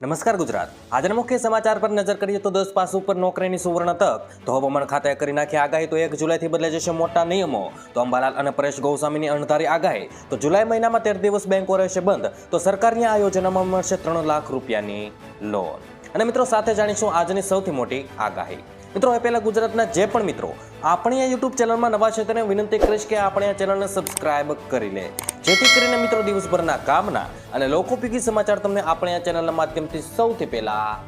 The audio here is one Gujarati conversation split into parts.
નમસ્કાર ગુજરાત. આજના મુખ્ય સમાચાર પર નજર કરીએ તો દસ પાસ ઉપર નોકરીની સુવર્ણ તક. તો હવામાન ખાતાએ કરી નાખી આગાહી તો એક જુલાઈથી બદલાઈ જશે મોટા નિયમો. તો અંબાલાલ અને પરેશ ગૌસ્વામીની અણધારી આગાહી. તો જુલાઈ મહિનામાં તેર દિવસ બેંકો રહેશે બંધ. તો સરકારની આ યોજનામાં મળશે ત્રણ લાખ રૂપિયાની લોન. અને મિત્રો સાથે જાણીશું આજની સૌથી મોટી આગાહી. મિત્રો એ પહેલાં ગુજરાતના જે પણ મિત્રો, આપણી આ યુટ્યુબ ચેનલમાં નવા છે તેને વિનંતી કરીશ કે આપણે આ ચેનલને સબસ્ક્રાઇબ કરી લે. જેથી કરીને મિત્રો, દિવસભરના કામના અને લોકોપીકી સમાચાર તમને આપણે આ ચેનલના માધ્યમથી સૌથી પહેલાં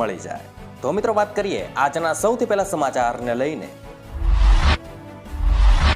મળી જાય. તો મિત્રો, વાત કરીએ આજના સૌથી પહેલા સમાચારને લઈને.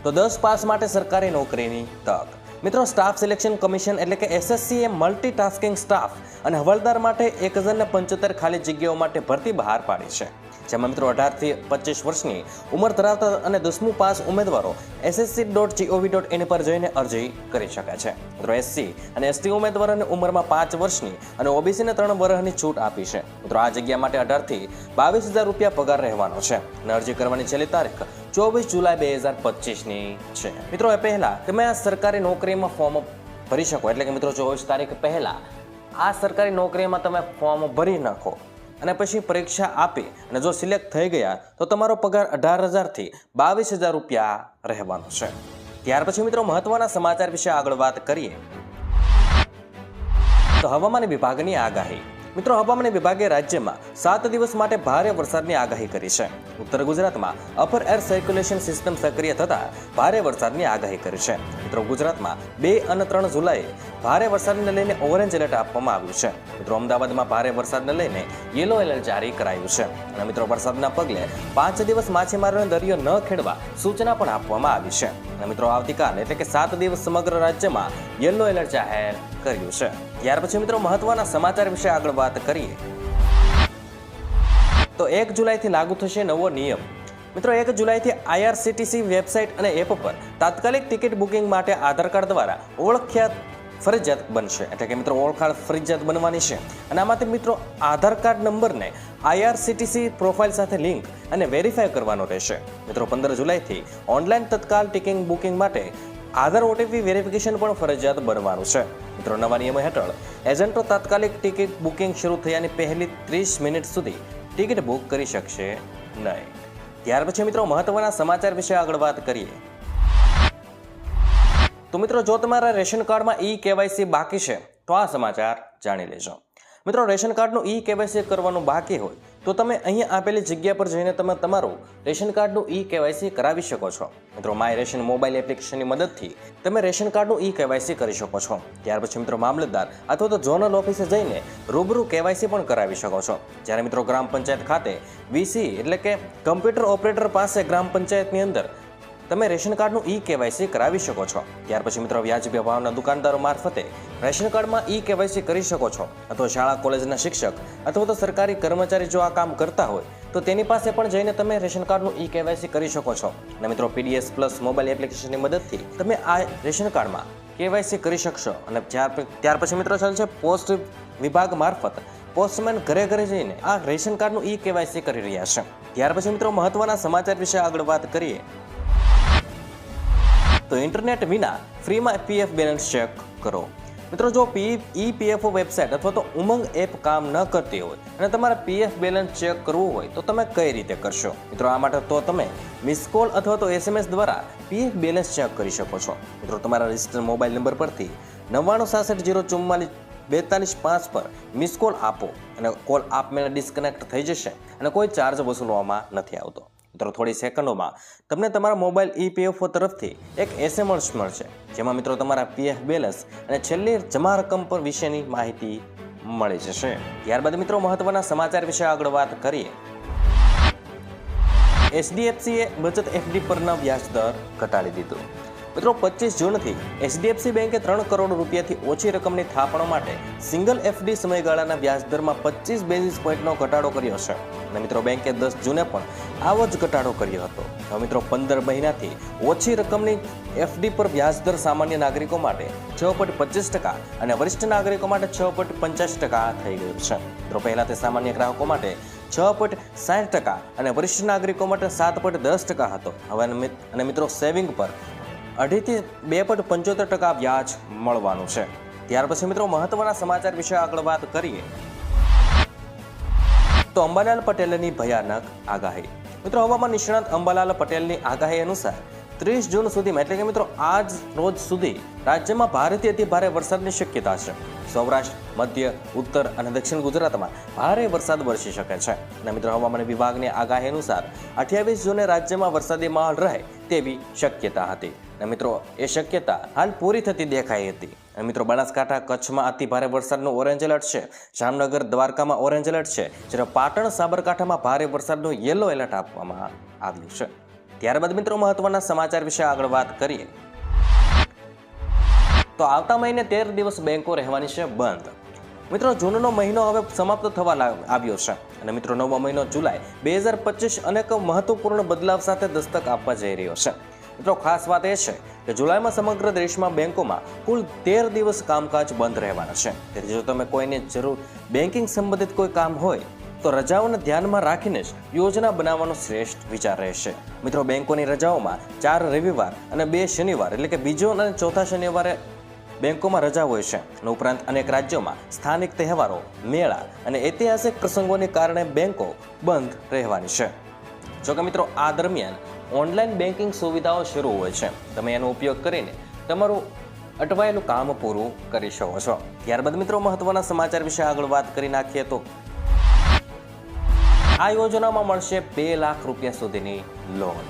તો દસ પાસ માટે સરકારી નોકરીની તક. મિત્રો, સ્ટાફ સિલેક્શન કમિશન એટલે કે એસએસસી એ મલ્ટીટાસ્કિંગ સ્ટાફ અને હવાલદાર માટે એક હજારને પંચોતેર ખાલી જગ્યાઓ માટે ભરતી બહાર પાડી છે. જેમાં મિત્રો અઢારથી પચીસ વર્ષની ઉંમર ધરાવતા અને દસમું પાસ ઉમેદવારો SSC dot gov dot in પર જઈને અરજી કરી શકે છે. મિત્રો એસસી અને એસટી ઉમેદવારોને ઉંમરમાં પાંચ વર્ષની અને ઓબીસીને ત્રણ વર્ષની છૂટ આપી છે. મિત્રો આ જગ્યા માટે અઢારથી બાવીસ હજાર રૂપિયા પગાર રહેવાનો છે અને અરજી કરવાની છેલ્લી તારીખ ચોવીસ જુલાઈ બે હજાર પચીસની છે. મિત્રો એ પહેલા તમે આ સરકારી નોકરીમાં ફોર્મ ભરી શકો, એટલે કે મિત્રો ચોવીસ તારીખ પહેલા આ સરકારી નોકરીમાં તમે ફોર્મ ભરી નાખો. અને પછી પરીક્ષા આપી અને જો સિલેક્ટ થઈ ગયા તો તમારો પગાર અઢાર હજારથી બાવીસ હજાર રૂપિયા રહેવાનો છે. ત્યાર પછી મિત્રો મહત્વના સમાચાર વિશે આગળ વાત કરીએ. તો હવામાન વિભાગની આગાહી. મિત્રો, હવામાન વિભાગે રાજ્યમાં સાત દિવસ માટે ભારે વરસાદની આગાહી કરી છે. ઉત્તર ગુજરાતમાં અપર એર સર્ક્યુલેશન સિસ્ટમ સક્રિય થતા ભારે વરસાદની આગાહી કરી છે. મિત્રો, ગુજરાતમાં બે અને ત્રણ જુલાઈએ ભારે વરસાદને લઈને ઓરેન્જ એલર્ટ આપવામાં આવ્યું છે. મિત્રો, અમદાવાદમાં ભારે વરસાદને લઈને યેલો એલર્ટ જારી કરાયું છે. અને મિત્રો, વરસાદના પગલે પાંચ દિવસ માછીમારોને દરિયો ન ખેડવા સૂચના પણ આપવામાં આવી છે. અને મિત્રો, આવતીકાલ એટલે કે સાત દિવસ સમગ્ર રાજ્યમાં યલો એલર્ટ જાહેર કર્યું છે. ત્યાર પછી મિત્રો મહત્વના સમાચાર વિશે આગળ વાત કરીએ. તો એક જુલાઈથી લાગુ થશે નવો નિયમ. મિત્રો એક જુલાઈથી આઈઆરસીટીસી વેબસાઇટ અને એપ પર તાત્કાલિક ટિકિટ બુકિંગ માટે આધાર કાર્ડ દ્વારા ઓળખ્યા ફરજિયાત બનશે. એટલે કે મિત્રો ઓળખાણ ફરજિયાત બનવાની છે. અને આમાંથી મિત્રો આધાર કાર્ડ નંબરને આઈઆરસીટીસી પ્રોફાઇલ સાથે લિંક અને વેરીફાઈ કરવાનો રહેશે. મિત્રો પંદર જુલાઈથી ઓનલાઈન તત્કાલ ટિકિટ બુકિંગ માટે આધાર ઓટીપી વેરિફિકેશન પણ ફરજિયાત બનવાનું છે. મિત્રો, નવા નિયમો હેઠળ એજન્ટો તાત્કાલિક ટિકિટ બુકિંગ શરૂ થયાની પહેલી ત્રીસ મિનિટ સુધી ટિકિટ બુક કરી શકશે નહીં. ત્યાર પછી મિત્રો, મહત્વના સમાચાર વિશે આગળ વાત કરીએ. તો મિત્રો, જો તમારા રેશન કાર્ડમાં ઈ કેવાયસી બાકી છે, તો આ સમાચાર જાણી લેજો. મિત્રો, રેશન કાર્ડનું ઈ કેવાયસી કરવાનું બાકી હોય તો તમે અહીંયા આપેલી જગ્યા પર જઈને તમે તમારું રેશન કાર્ડનું ઈ કેવાયસી કરાવી શકો છો. મિત્રો, માય રેશન મોબાઈલ એપ્લિકેશનની મદદથી તમે રેશન કાર્ડનું ઈ કેવાયસી કરી શકો છો. ત્યાર પછી મિત્રો, મામલતદાર અથવા તો ઝોનલ ઓફિસે જઈને રૂબરૂ કેવાયસી પણ કરાવી શકો છો. જ્યારે મિત્રો, ગ્રામ પંચાયત ખાતે વીસી એટલે કે કમ્પ્યુટર ઓપરેટર પાસે ગ્રામ પંચાયતની અંદર તમે રેશન કાર્ડનું ઈ કેવાયસી કરાવી શકો છો. ત્યાર પછી મિત્રો વ્યાજબી ભાવના દુકાનદારો મારફતે રેશન કાર્ડમાં ઈ કેવાયસી કરી શકો છો. અથવા શાળા, કોલેજના શિક્ષક અથવા તો સરકારી કર્મચારી જો આ કામ કરતા હોય, તો તેની પાસે પણ જઈને તમે રેશન કાર્ડનું ઈ કેવાયસી કરી શકો છો. અને મિત્રો પીડીએસ પ્લસ મોબાઈલ એપ્લિકેશનની મદદથી તમે આ રેશન કાર્ડમાં કેવાયસી કરી શકશો. અને ત્યાર પછી મિત્રો ચાલશે પોસ્ટ વિભાગ મારફત. પોસ્ટમેન ઘરે ઘરે જઈને આ રેશન કાર્ડનું ઈ કેવાયસી કરી રહ્યા છે. ત્યાર પછી મિત્રો મહત્વના સમાચાર વિશે આગળ વાત કરીએ. તો ઇન્ટરનેટ વિના ફ્રીમાં પીએફ બેલેન્સ ચેક કરો. મિત્રો, જો પી ઈપીએફઓ વેબસાઇટ અથવા તો ઉમંગ એપ કામ ન કરતી હોય અને તમારે પીએફ બેલેન્સ ચેક કરવું હોય, તો તમે કઈ રીતે કરશો? મિત્રો, આ માટે તો તમે મિસ કોલ અથવા તો એસએમએસ દ્વારા પીએફ બેલેન્સ ચેક કરી શકો છો. મિત્રો, તમારા રજિસ્ટર મોબાઈલ નંબર પરથી નવ્વાણું, સાસઠ, જીરો, ચુમ્માલીસ, બેતાલીસ, પાંચ પર મિસ કોલ આપો અને કોલ આપમેળે ડિસ્કનેક્ટ થઈ જશે અને કોઈ ચાર્જ વસૂલવામાં નથી આવતો. મિત્રો થોડી સેકન્ડોમાં તમને તમારા મોબાઈલ ઈપીએફઓ તરફથી એક એસએમએસ મળશે, જેમાં મિત્રો તમારા પીએફ બેલેન્સ અને છેલ્લી જમા રકમ પર વિશેની માહિતી મળી જશે. ત્યારબાદ મિત્રો મહત્વના સમાચાર વિશે આગળ વાત કરીએ. એચડીએફસીએ બચત એફડી પરના વ્યાજ દર ઘટાડી દીધો. મિત્રો, પચીસ જૂનથી એચડીએફસી બેંકે ત્રણ કરોડ રૂપિયાથી ઓછી રકમની થાપણો માટે સિંગલ એફડી સમયગાળાના વ્યાજ દરમાં પચીસ બેઝિસ પોઈન્ટનો ઘટાડો કર્યો છે. અને મિત્રો, બેંકે દસ જૂને પણ આવો જ ઘટાડો કર્યો હતો. હવે મિત્રો, પંદર મહિનાથી ઓછી રકમની એફડી પર વ્યાજ દર સામાન્ય નાગરિકો માટે છ પોઈન્ટ પચીસ ટકા અને વરિષ્ઠ નાગરિકો માટે છ પોઈન્ટ પંચાસ ટકા થઈ ગયું છે. મિત્રો, પહેલાં તે સામાન્ય ગ્રાહકો માટે છ પોઈન્ટ સાઠ ટકા અને વરિષ્ઠ નાગરિકો માટે સાત પોઈન્ટ દસ ટકા હતો. હવે અને મિત્રો, સેવિંગ પર અઢીથી બે પોઈન્ટ પંચોતેર ટકા વ્યાજ મળવાનું છે. ત્યાર પછી મિત્રો મહત્વના સમાચાર વિશે આગળ વાત કરીએ. તો અંબાલાલ પટેલની ભયાનક આગાહી. મિત્રો હવામાન નિષ્ણાત અંબાલાલ પટેલની આગાહી અનુસાર ત્રીસ જૂન સુધીમાં, એટલે કે મિત્રો આજ રોજ સુધી રાજ્યમાં ભારેથી અતિ ભારે વરસાદની શક્યતા છે. સૌરાષ્ટ્ર, મધ્ય, ઉત્તર અને દક્ષિણ ગુજરાતમાં ભારે વરસાદ વરસી શકે છે. અને મિત્રો હવામાન વિભાગની આગાહી અનુસાર અઠ્યાવીસ જૂને રાજ્યમાં વરસાદી માહોલ રહે તેવી શક્યતા હતી. અને મિત્રો, એ શક્યતા હાલ પૂરી થતી દેખાઈ હતી. અને મિત્રો, બનાસકાંઠા કચ્છમાં અતિ ભારે વરસાદનું ઓરેન્જ એલર્ટ છે. જામનગર દ્વારકામાં ઓરેન્જ એલર્ટ છે. જ્યારે પાટણ સાબરકાંઠામાં ભારે વરસાદનું યેલો એલર્ટ આપવામાં આવ્યું છે. ત્યારબાદ મિત્રો, મહત્વના સમાચાર વિશે આગળ વાત કરીએ. તો આવતા મહિને તેર દિવસ બેંકો રહેવાની છે બંધ. મિત્રો, જૂનનો મહિનો હવે સમાપ્ત થવા આવ્યો છે. અને મિત્રો, નવમો મહિનો જુલાઈ બે હજાર પચીસ અનેક મહત્વપૂર્ણ બદલાવ સાથે દસ્તક આપવા જઈ રહ્યો છે. મિત્રો ખાસ વાત એ છે કે જુલાઈમાં સમગ્ર દેશમાં બેંકોમાં કુલ તેર દિવસ કામકાજ બંધ રહેવાના છે. તેથી જો તમે કોઈને જરૂર બેન્કિંગ સંબંધિત કોઈ કામ હોય, તો રજાઓને ધ્યાનમાં રાખીને જ યોજના બનાવવાનો શ્રેષ્ઠ વિચાર રહેશે. મિત્રો, બેંકોની રજાઓમાં ચાર રવિવાર અને બે શનિવાર, એટલે કે બીજો અને ચોથા શનિવારે બેંકોમાં રજા હોય છે. અને ઉપરાંત અનેક રાજ્યોમાં સ્થાનિક તહેવારો, મેળા અને ઐતિહાસિક પ્રસંગોને કારણે બેંકો બંધ રહેવાની છે. જોકે મિત્રો, આ દરમિયાન ઓનલાઈન બેન્કિંગ સુવિધાઓ શરૂ હોય છે. તમે એનો ઉપયોગ કરીને તમારું અટવાયેલું કામ પૂરું કરી શકો છો. ત્યારબાદ મિત્રો, મહત્વના સમાચાર વિશે આગળ વાત કરી નાખીએ તો આ યોજનામાં મળશે બે લાખ રૂપિયા સુધીની લોન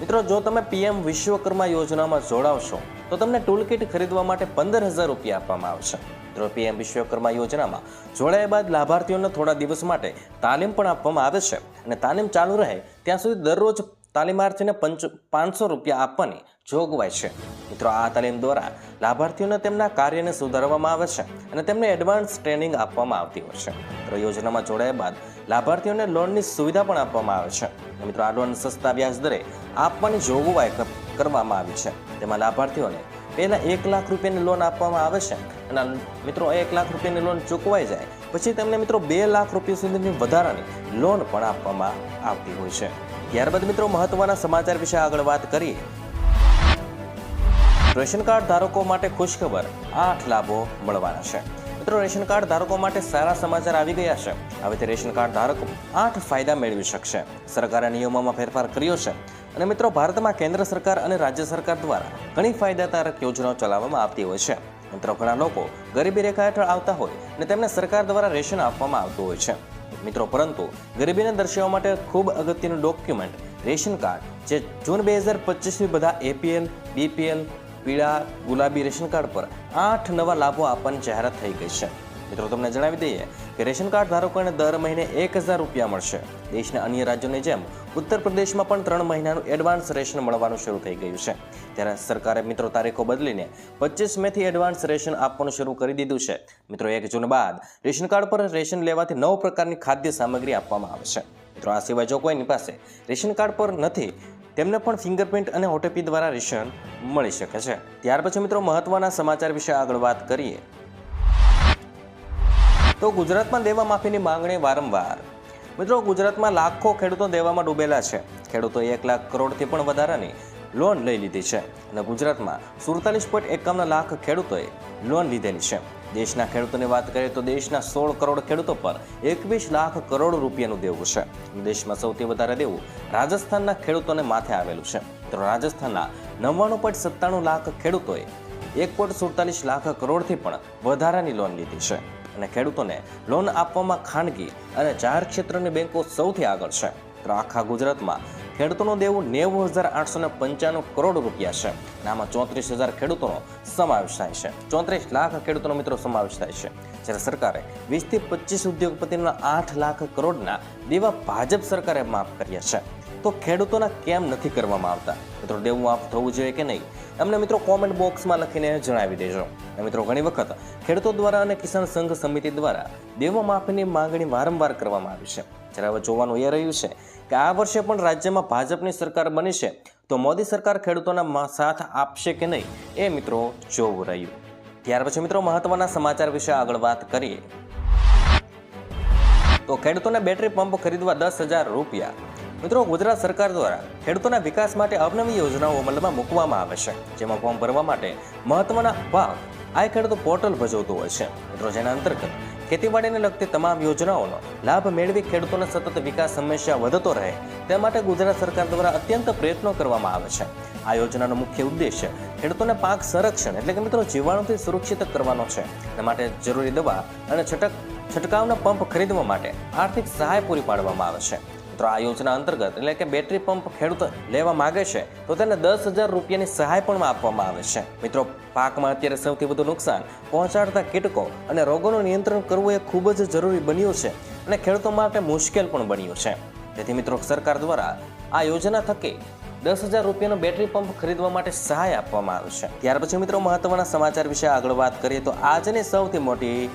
મિત્રો, જો તમે પીએમ વિશ્વકર્મા યોજનામાં જોડાવશો, તો તમને ટૂલકીટ ખરીદવા માટે પંદર હજાર રૂપિયા આપવામાં આવશે. મિત્રો, પીએમ વિશ્વકર્મા યોજનામાં જોડાયા બાદ લાભાર્થીઓને થોડા દિવસ માટે તાલીમ પણ આપવામાં આવે છે. અને તાલીમ ચાલુ રહે ત્યાં સુધી દરરોજ તાલીમાર્થીને પંચ, પાંચસો રૂપિયા આપવાની જોગવાઈ છે. મિત્રો, આ તાલીમ દ્વારા લાભાર્થીઓને તેમના કાર્યને સુધારવામાં આવે છે અને તેમને એડવાન્સ ટ્રેનિંગ આપવામાં આવતી હોય છે. મિત્રો યોજનામાં જોડાયા બાદ લાભાર્થીઓને લોનની સુવિધા પણ આપવામાં આવે છે. મિત્રો, આ લોન સસ્તા વ્યાજ દરે આપવાની જોગવાઈ કરવામાં આવી છે. તેમાં લાભાર્થીઓને પહેલાં એક લાખ રૂપિયાની લોન આપવામાં આવે છે અને મિત્રો, એક લાખ રૂપિયાની લોન ચૂકવાઈ જાય. પછી તેમને મિત્રો, બે લાખ રૂપિયા સુધીની વધારાની લોન પણ આપવામાં આવતી હોય છે. ત્યારબાદ મિત્રો મહત્વના સમાચાર વિશે આગળ વાત કરીએ રેશન કાર્ડ ધારકો માટે ખુશખબર, આઠ લાભો મળવાના છે. મિત્રો, રેશન કાર્ડ ધારકો માટે સારા સમાચાર આવી ગયા છે. હવેથી રેશન કાર્ડ ધારકો આઠ ફાયદા મેળવી શકશે. સરકારે નિયમોમાં ફેરફાર કર્યો છે. અને મિત્રો, ભારતમાં કેન્દ્ર સરકાર અને રાજ્ય સરકાર દ્વારા ઘણી ફાયદાકારક યોજનાઓ ચલાવવામાં આવતી હોય છે. મિત્રો, ઘણા લોકો ગરીબી રેખા હેઠળ આવતા હોય અને તેમને સરકાર દ્વારા રેશન આપવામાં આવતું હોય છે. મિત્રો, પરંતુ ગરીબીને દર્શાવવા માટે ખૂબ અગત્યનું ડોક્યુમેન્ટ રેશન કાર્ડ જે જૂન બે હજાર પચીસથી બધા એપીએલ બીપીએલ પીળા, ગુલાબી રેશન કાર્ડ પર આઠ નવા લાભો આપવાની જાહેરાત થઈ ગઈ છે. મિત્રો, તમને જણાવી દઈએ કે રેશન કાર્ડ ધારકોને દર મહિને એક હજાર રૂપિયા મળશે. દેશના અન્ય રાજ્યોની જેમ ઉત્તર પ્રદેશમાં પણ ત્રણ મહિનાનું એડવાન્સ રેશન મળવાનું શરૂ થઈ ગયું છે. ત્યારે સરકારે મિત્રો તારીખો બદલીને પચીસ મેથી એડવાન્સ રેશન આપવાનું શરૂ કરી દીધું છે. મિત્રો, એક જૂન બાદ રેશન કાર્ડ પર રેશન લેવાથી નવ પ્રકારની ખાદ્ય સામગ્રી આપવામાં આવે છે. મિત્રો, આ સિવાય જો કોઈની પાસે રેશન કાર્ડ પર નથી, તેમને પણ ફિંગરપ્રિન્ટ અને ઓટીપી દ્વારા રેશન મળી શકે છે. ત્યાર પછી મિત્રો, મહત્વના સમાચાર વિશે આગળ વાત કરીએ. તો ગુજરાતમાં દેવા માફીની માંગણી વારંવાર. મિત્રો, ગુજરાતમાં લાખો ખેડૂતો દેવામાં ડૂબેલા છે. ખેડૂતોએ એક લાખ કરોડથી પણ વધારાની લોન લઈ લીધી છે. અને ગુજરાતમાં સુડતાલીસ પોઈન્ટ એકાવન લાખ ખેડૂતોએ લોન લીધેલી છે. દેશના ખેડૂતોની વાત કરીએ તો દેશના સોળ કરોડ ખેડૂતો પર એકવીસ લાખ કરોડ રૂપિયાનું દેવું છે. દેશમાં સૌથી વધારે દેવું રાજસ્થાનના ખેડૂતોને માથે આવેલું છે. તો રાજસ્થાનના નવ્વાણું પોઈન્ટ સત્તાણું લાખ ખેડૂતોએ એક પોઈન્ટ સુડતાલીસ લાખ કરોડથી પણ વધારાની લોન લીધી છે. અને ખેડૂતોને લોન આપવામાં ખાનગી અને જાહેર ક્ષેત્રની બેંકો સૌથી આગળ છે. આખા ગુજરાતમાં ખેડૂતોનું દેવું નેવું હજાર આઠસો ને પંચાણું કરોડ રૂપિયા છે. અને આમાં ચોત્રીસ હજાર ખેડૂતોનો સમાવેશ થાય છે. ચોત્રીસ લાખ ખેડૂતોનો મિત્રો સમાવેશ થાય છે. જ્યારે સરકારે વીસથી પચીસ ઉદ્યોગપતિના આઠ લાખ કરોડના દેવા ભાજપ સરકારે માફ કર્યા છે. તો ખેડૂતોના કેમ નથી કરવામાં આવતા? મિત્રો, દેવું માફ થવું જોઈએ કે નહીં? અમને મિત્રો કોમેન્ટ બોક્સમાં લખીને જણાવી દેજો. મિત્રો, ઘણી વખત ખેડૂતો દ્વારા અને કિસાન સંઘ સમિતિ દ્વારા દેવા માફીની માંગણી વારંવાર કરવામાં આવી છે. જ્યારે હવે જોવાનું એ રહ્યું છે કે આ વર્ષે પણ રાજ્યમાં ભાજપની સરકાર બની છે, તો મોદી સરકાર ખેડૂતોના સાથ આપશે કે નહીં એ મિત્રો જોવું રહ્યું. ત્યાર પછી મિત્રો, મહત્વના સમાચાર વિશે આગળ વાત કરીએ. તો ખેડૂતોને બેટરી પંપ ખરીદવા દસ હજાર રૂપિયા. મિત્રો, ગુજરાત સરકાર દ્વારા ખેડૂતોના વિકાસ માટે અવનવી યોજનાઓ અમલમાં મૂકવામાં આવે છે, જેમાં ફોર્મ ભરવા માટે મહત્વના ભાગ આ ખેડૂતો પોર્ટલ ભજવતું હોય છે. મિત્રો, જેના અંતર્ગત ખેતીવાડીને લગતી તમામ યોજનાઓનો લાભ મેળવી ખેડૂતોનો સતત વિકાસ હંમેશા વધતો રહે, તે માટે ગુજરાત સરકાર દ્વારા અત્યંત પ્રયત્નો કરવામાં આવે છે. આ યોજનાનો મુખ્ય ઉદ્દેશ્ય ખેડૂતોને પાક સંરક્ષણ એટલે કે મિત્રો, જીવાણુથી સુરક્ષિત કરવાનો છે. તે માટે જરૂરી દવા અને છટક છંટકાવના પંપ ખરીદવા માટે આર્થિક સહાય પૂરી પાડવામાં આવે છે. મિત્રો આ યોજના અંતર્ગત, એટલે કે બેટરી પંપ ખેડૂત લેવા માગે છે, તો તેને દસ હજાર રૂપિયાની સહાય પણ આપવામાં આવે છે. મિત્રો, પાકમાં અત્યારે સૌથી વધુ નુકસાન પહોંચાડતા કીટકો અને રોગોનું નિયંત્રણ કરવું એ ખૂબ જ જરૂરી બન્યું છે અને ખેડૂતો માટે મુશ્કેલ પણ બન્યું છે. તેથી મિત્રો, સરકાર દ્વારા આ યોજના થકી દસ હજાર રૂપિયાનો બેટરી પંપ ખરીદવા માટે સહાય આપવામાં આવે છે. ત્યાર પછી મિત્રો, મહત્વના સમાચાર વિશે આગળ વાત કરીએ તો આજની સૌથી મોટી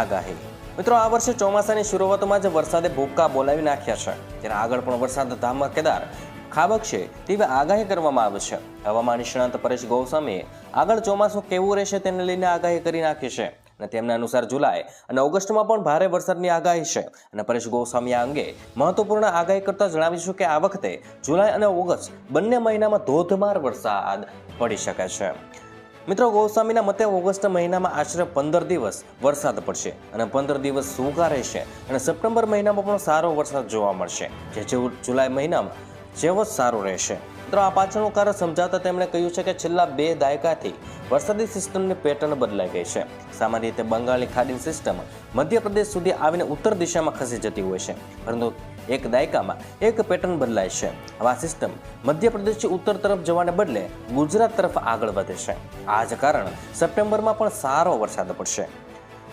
આગાહી. મિત્રો, આ વર્ષે ચોમાસાની શરૂઆતમાં જ વરસાદે ભૂક્કા બોલાવી નાખ્યા છે. ત્યારે આગળ પણ વરસાદ ધામકેદાર ખાબકશે તેવી આગાહી કરવામાં આવે છે. હવામાન નિષ્ણાંત પરેશ ગોસ્વામીએ આગળ ચોમાસું કેવું રહેશે તેને લઈને આગાહી કરી નાખી છે અને તેમના અનુસાર જુલાઈ અને ઓગસ્ટમાં પણ ભારે વરસાદની આગાહી છે. અને પરેશ ગોસ્વામી આ અંગે મહત્વપૂર્ણ આગાહી કરતા જણાવીશું કે આ વખતે જુલાઈ અને ઓગસ્ટ બંને મહિનામાં ધોધમાર વરસાદ પડી શકે છે. મિત્રો, ગોસ્વામીના મતે ઓગસ્ટ મહિનામાં આશરે પંદર દિવસ વરસાદ પડશે અને પંદર દિવસ સૂકા રહેશે અને સપ્ટેમ્બર મહિનામાં પણ સારો વરસાદ જોવા મળશે, જે જુલાઈ મહિનામાં જેવો સારો રહેશે. મિત્રો, આ પાછળનું કારણ સમજાવતા તેમણે કહ્યું છે કે છેલ્લા બે દાયકાથી વરસાદી સિસ્ટમની પેટર્ન બદલાઈ ગઈ છે. સામાન્ય રીતે બંગાળની ખાડીની સિસ્ટમ મધ્યપ્રદેશ સુધી આવીને ઉત્તર દિશામાં ખસી જતી હોય છે. પરંતુ એક દાયકામાં એક પેટર્ન બદલાય છે. આવા સિસ્ટમ મધ્યપ્રદેશથી ઉત્તર તરફ જવાને બદલે ગુજરાત તરફ આગળ વધે છે. આ જ કારણ સપ્ટેમ્બરમાં પણ સારો વરસાદ પડશે.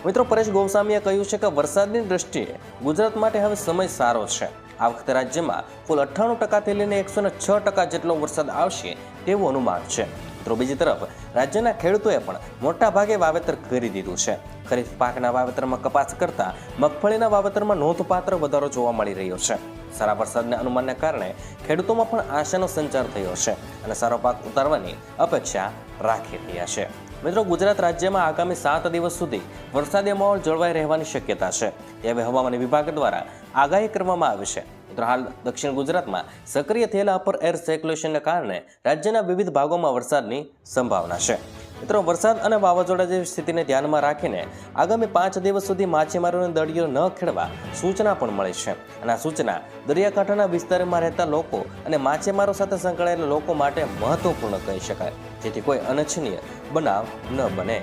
મિત્રો, પરેશ ગોસ્વામીએ કહ્યું છે કે વરસાદની દ્રષ્ટિએ ગુજરાત માટે હવે સમય સારો છે. આ વખતે રાજ્યમાં કુલ અઠ્ઠાણું ટકાથી લઈને એકસો છ ટકા જેટલો વરસાદ આવશે તેવું અનુમાન છે. મિત્રો, બીજી તરફ રાજ્યના ખેડૂતોએ પણ મોટા ભાગે વાવેતર કરી દીધું છે. ખરીફ પાકના વાવેતરમાં કપાસ કરતાં મગફળીના વાવેતરમાં નોંધપાત્ર વધારો જોવા મળી રહ્યો છે. સારા વરસાદના અનુમાનને કારણે ખેડૂતોમાં પણ આશાનો સંચાર થયો છે અને સારો પાક ઉતારવાની અપેક્ષા રાખી રહ્યા છે. મિત્રો, ગુજરાત રાજ્યમાં આગામી સાત દિવસ સુધી વરસાદી માહોલ જળવાઈ રહેવાની શક્યતા છે. એવી હવામાન વિભાગ દ્વારા આગાહી કરવામાં આવી છે. મિત્રો હાલ દક્ષિણ ગુજરાતમાં સક્રિય થયેલા અપર એર સર્ક્યુલેશનને કારણે રાજ્યના વિવિધ ભાગોમાં વરસાદની સંભાવના છે. મિત્રો, વરસાદ અને વાવાઝોડા જેવી સ્થિતિને ધ્યાનમાં રાખીને આગામી પાંચ દિવસ સુધી માછીમારોને દળીઓ ન ખેડવા સૂચના પણ મળી છે. અને આ સૂચના દરિયાકાંઠાના વિસ્તારમાં રહેતા લોકો અને માછીમારો સાથે સંકળાયેલા લોકો માટે મહત્વપૂર્ણ કહી શકાય. જેથી કોઈ અનિચ્છનીય બનાવ ન બને.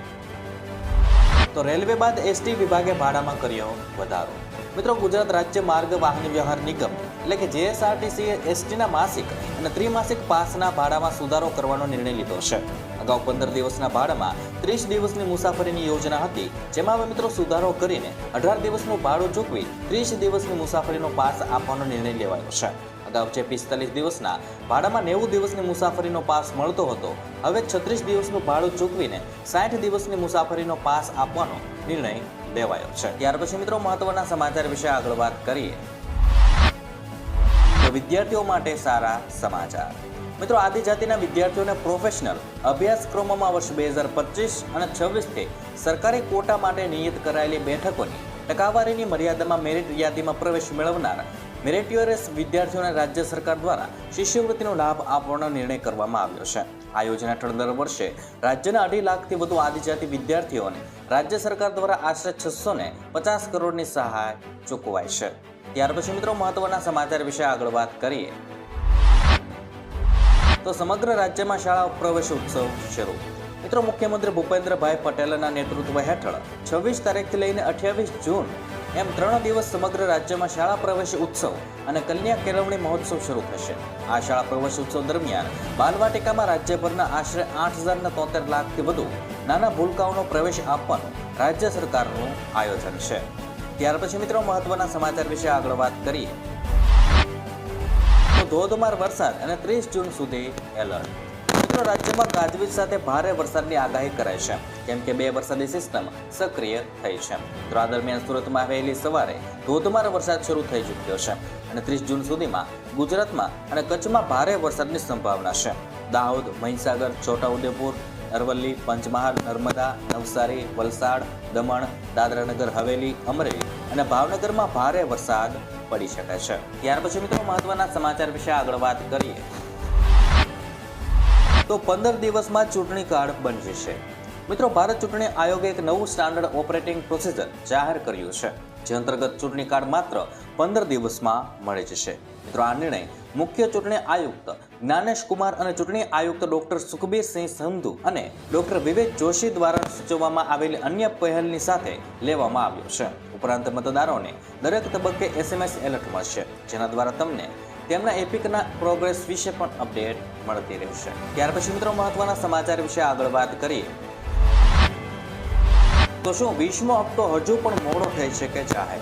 તો રેલવે બાદ એસટી વિભાગે ભાડામાં કર્યો વધારો. મિત્રો, ગુજરાત રાજ્ય માર્ગ વાહન વ્યવહાર નિગમ એટલે કે જેએસઆરટીસીએ એસટીના માસિક અને ત્રિમાસિક પાસના ભાડામાં સુધારો કરવાનો નિર્ણય લીધો છે. અગાઉ પંદર દિવસના ભાડામાં ત્રીસ દિવસની મુસાફરીની યોજના હતી, જેમાં હવે મિત્રો સુધારો કરીને અઢાર દિવસનું ભાડું ચૂકવી ત્રીસ દિવસની મુસાફરીનો પાસ આપવાનો નિર્ણય લેવાયો છે. અગાઉ જે પિસ્તાલીસ દિવસના ભાડામાં નેવું દિવસની મુસાફરીનો પાસ મળતો હતો, હવે છત્રીસ દિવસનું ભાડું ચૂકવીને સાઠ દિવસની મુસાફરીનો પાસ આપવાનો નિર્ણય લેવાયો છે. ત્યાર પછી મિત્રો મહત્વના સમાચાર વિશે આગળ વાત કરીએ. વિદ્યાર્થીઓ માટે સારા સમાચાર. મિત્રો આદિજાતિના વિદ્યાર્થીઓને પ્રોફેશનલ અભ્યાસક્રમોમાં વર્ષ બે હજાર પચીસ અને છવ્વીસથી સરકારી કોટા માટે નિયત કરાયેલી બેઠકોની ટકાવારીની મર્યાદામાં મેરિટ યાદીમાં પ્રવેશ મેળવનાર મેરિટોરિયસ વિદ્યાર્થીઓને રાજ્ય સરકાર દ્વારા શિષ્યવૃત્તિનો લાભ આપવાનો નિર્ણય કરવામાં આવ્યો છે. આ યોજના હેઠળ દર વર્ષે રાજ્યના અઢી લાખથી વધુ આદિજાતિ વિદ્યાર્થીઓને રાજ્ય સરકાર દ્વારા આશરે છસો ને પચાસ કરોડની સહાય ચૂકવાય છે. ત્યાર પછી મિત્રો મહત્વના સમાચાર વિશે આગળ વાત કરીએ. તો સમગ્ર રાજ્યમાં શાળા પ્રવેશ ઉત્સવ શરૂ. મિત્રો મુખ્યમંત્રી ભૂપેન્દ્રભાઈ પટેલના નેતૃત્વ હેઠળ છવ્વીસ તારીખથી લઈને અઠ્યાવીસ જૂન એમ ત્રણ દિવસ સમગ્ર રાજ્યમાં શાળા પ્રવેશ ઉત્સવ અને કન્યા કેળવણી મહોત્સવ શરૂ થશે. આ શાળા પ્રવેશ ઉત્સવ દરમિયાન બાલવાટિકામાં રાજ્યભરના આશરે આઠ હજારના તોતેર લાખથી વધુ નાના ભૂલકાઓનો પ્રવેશ આપવાનું રાજ્ય સરકારનું આયોજન છે. ત્યાર પછી મિત્રો મહત્વના સમાચાર વિશે આગળ વાત કરીએ. ધોધમાર વરસાદ અને ત્રીસ જૂન સુધી એલર્ટ. મિત્રો રાજ્યમાં ગાજવીજ સાથે ભારે વરસાદની આગાહી કરાઈ છે. કેમ કે બે વરસાદી સિસ્ટમ સક્રિય થઈ છે. તો દરમિયાન સુરતમાં વહેલી સવારે ધોધમાર વરસાદ શરૂ થઈ ચૂક્યો છે અને ત્રીસ જૂન સુધીમાં ગુજરાતમાં અને કચ્છમાં ભારે વરસાદની સંભાવના છે. દાહોદ, મહીસાગર, છોટાઉદેપુર, અરવલ્લી, પંચમહાલ, નર્મદા, નવસારી, વલસાડ, દમણ, દાદરાનગર, હવેલી, અમરેલી અને ભાવનગરમાં ભારે વરસાદ પડી શકે છે. ત્યાર પછી મિત્રો મહત્વના સમાચાર વિશે આગળ વાત કરીએ. તો પંદર દિવસમાં ચૂંટણી કાર્ડ બની જશે મિત્રો, ભારત ચૂંટણી આયોગે એક નવું સ્ટાન્ડર્ડ ઓપરેટિંગ પ્રોસિજર જાહેર કર્યું છે, જે અંતર્ગત ચૂંટણી કાર્ડ માત્ર પંદર દિવસમાં મળી જશે મિત્રો, આ નિર્ણય મુખ્ય ચૂંટણી આયુક્ત જ્ઞાનેશ કુમાર અને ચૂંટણી આયુક્ત ડોક્ટર સુખબીરસિંહ સંધુ અને ડોક્ટર વિવેક જોશી દ્વારા સૂચવવામાં આવેલી અન્ય પહેલની સાથે લેવામાં આવ્યો છે. ઉપરાંત મતદારોને દરેક તબક્કે એસએમએસ એલર્ટ મળશે, જેના દ્વારા તમને તેમના એપિકના પ્રોગ્રેસ વિશે પણ અપડેટ મળતી રહેશે. ત્યાર પછી મિત્રો મહત્વના સમાચાર વિશે આગળ વાત કરીએ. તો શું વીસમો હપ્તો હજુ પણ મોડો થઈ શકે જાહેર?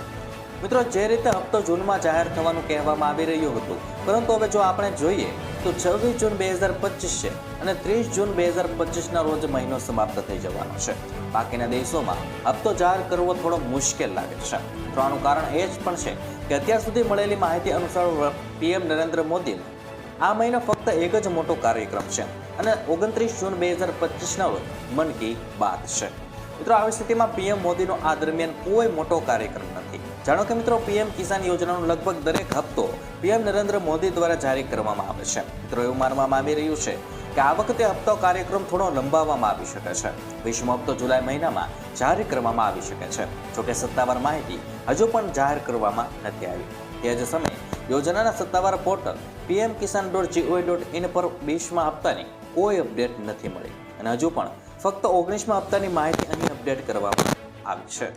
મિત્રો, જે રીતે હપ્તો જૂનમાં જાહેર થવાનું કહેવામાં આવી રહ્યું હતું, પરંતુ હવે જો આપણે જોઈએ, તો છવ્વીસ જૂન બે હજાર પચીસ છે અને ત્રીસ જૂન બે હજાર પચીસના રોજ મહિનો સમાપ્ત થઈ જવાનો છે. બાકીના દેશોમાં હપ્તો જાહેર કરવો થોડો મુશ્કેલ લાગે છે. તો આનું કારણ એ જ પણ છે કે અત્યાર સુધી મળેલી માહિતી અનુસાર પીએમ નરેન્દ્ર મોદી આ મહિનો ફક્ત એક જ મોટો કાર્યક્રમ છે અને ઓગણત્રીસ જૂન બે હજાર પચીસના રોજ મન કી બાત છે. મિત્રો, આવી સ્થિતિમાં પીએમ મોદીનો આ દરમિયાન કોઈ મોટો કાર્યક્રમ નથી. જાણો કે મિત્રો, પીએમ કિસાન યોજનાનો લગભગ દરેક હપ્તો પીએમ નરેન્દ્ર મોદી દ્વારા જારી કરવામાં આવે છે. મિત્રો, એવું માનવામાં આવી રહ્યું છે કે આ વખતે હપ્તો કાર્યક્રમ થોડો લંબાવવામાં આવી શકે છે. વીસમો હપ્તો જુલાઈ મહિનામાં જાહેર કરવામાં આવી શકે છે. જોકે સત્તાવાર માહિતી હજુ પણ જાહેર કરવામાં નથી આવી. તે જ સમયે યોજનાના સત્તાવાર portal PM Kisan dot gov dot in પર વીસમા હપ્તાની કોઈ અપડેટ નથી મળી. અને હજુ પણ ફક્ત ઓગણીસમા હપ્તાની માહિતી અહીં અપડેટ કરવામાં આવી છે.